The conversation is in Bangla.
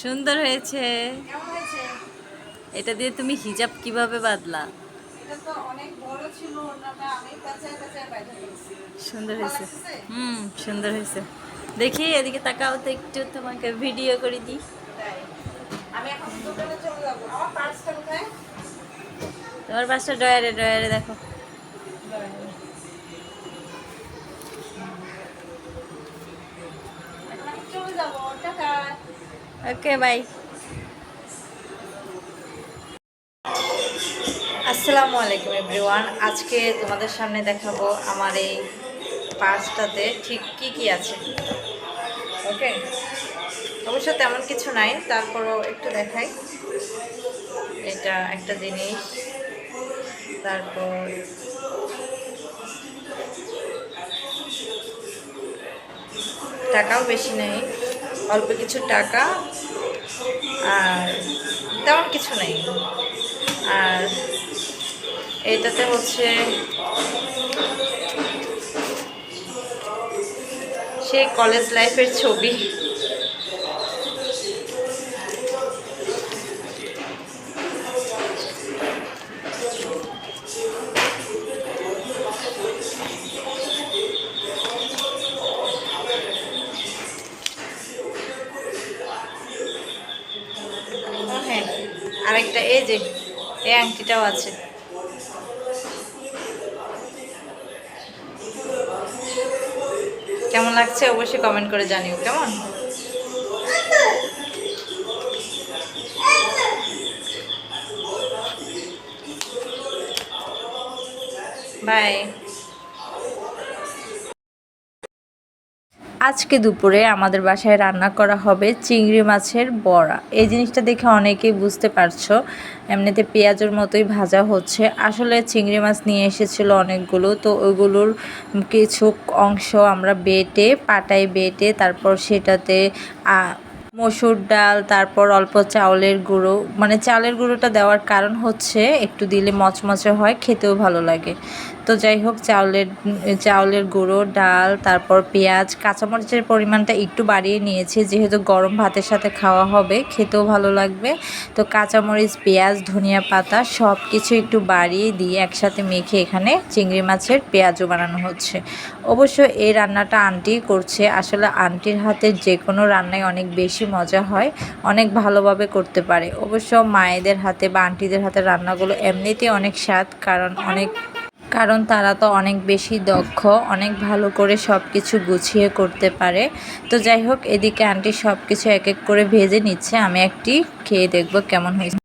সুন্দর হয়েছে। এটা দিয়ে তুমি হিজাব কীভাবে বাদলা? সুন্দর হয়েছে। হুম সুন্দর হয়েছে। দেখি এদিকে তাকাও তো একটু তোমাকে ভিডিও করে দিই। তোমার পাশটা ডয়ারে ডয়ারে দেখো। ওকে বাই আসসালামু আলাইকুম এভরিওয়ান আজকে তোমাদের সামনে দেখাবো আমার এই পার্সটাতে ঠিক কি কি আছে। ওকে অবশ্য তেমন কিছু নাই, তারপরও একটু দেখাই। এটা একটা জিনিস, তারপর টাকাও বেশি নেই। অল্প কিছু টাকা আর তেমন কিছু নেই। আর এটাতে হচ্ছে সেই কলেজ লাইফের ছবি। আরেকটা এই যে এই আংটিটাও আছে। কেমন লাগছে অবশ্যই কমেন্ট করে জানিও কেমন? বাই আজকে দুপুরে আমাদের বাসায় রান্না করা হবে চিংড়ি মাছের বড়া। এই জিনিসটা দেখে অনেকেই বুঝতে পারছ, এমনিতে পেঁয়াজের মতোই ভাজা হচ্ছে। আসলে চিংড়ি মাছ নিয়ে এসেছিল অনেকগুলো, তো ওইগুলোর কিছু অংশ আমরা বেটে, পাটায় বেটে, তারপর সেটাতে মসুর ডাল, তারপর অল্প চাউলের গুঁড়ো। মানে চালের গুঁড়োটা দেওয়ার কারণ হচ্ছে একটু দিলে মচমচে হয়, খেতেও ভালো লাগে। তো যাই হোক, চাউলের চাউলের গুঁড়ো, ডাল, তারপর পেঁয়াজ, কাঁচামরিচের পরিমাণটা একটু বাড়িয়ে নিয়েছি। যেহেতু গরম ভাতের সাথে খাওয়া হবে, খেতেও ভালো লাগবে। তো কাঁচামরিচ, পেঁয়াজ, ধনিয়া পাতা সব কিছু একটু বাড়িয়ে দিয়ে একসাথে মেখে এখানে চিংড়ি মাছের পেঁয়াজও বানানো হচ্ছে। অবশ্য এই রান্নাটা আন্টি করছে। আসলে আন্টির হাতের যে কোনো রান্নায় অনেক বেশি মজা হয়, অনেক ভালোভাবে করতে পারে। অবশ্য মায়েদের হাতে বা আন্টিদের হাতে রান্নাগুলো এমনিতেই অনেক স্বাদ, কারণ অনেক, কারণ তারা তো অনেক বেশি দক্ষ, অনেক ভালো করে সব কিছু গুছিয়ে করতে পারে। তো যাই হোক, এদিকে আন্টি সব কিছু এক এক করে ভেজে নিচ্ছে। আমি একটি খেয়ে দেখব কেমন হয়েছে।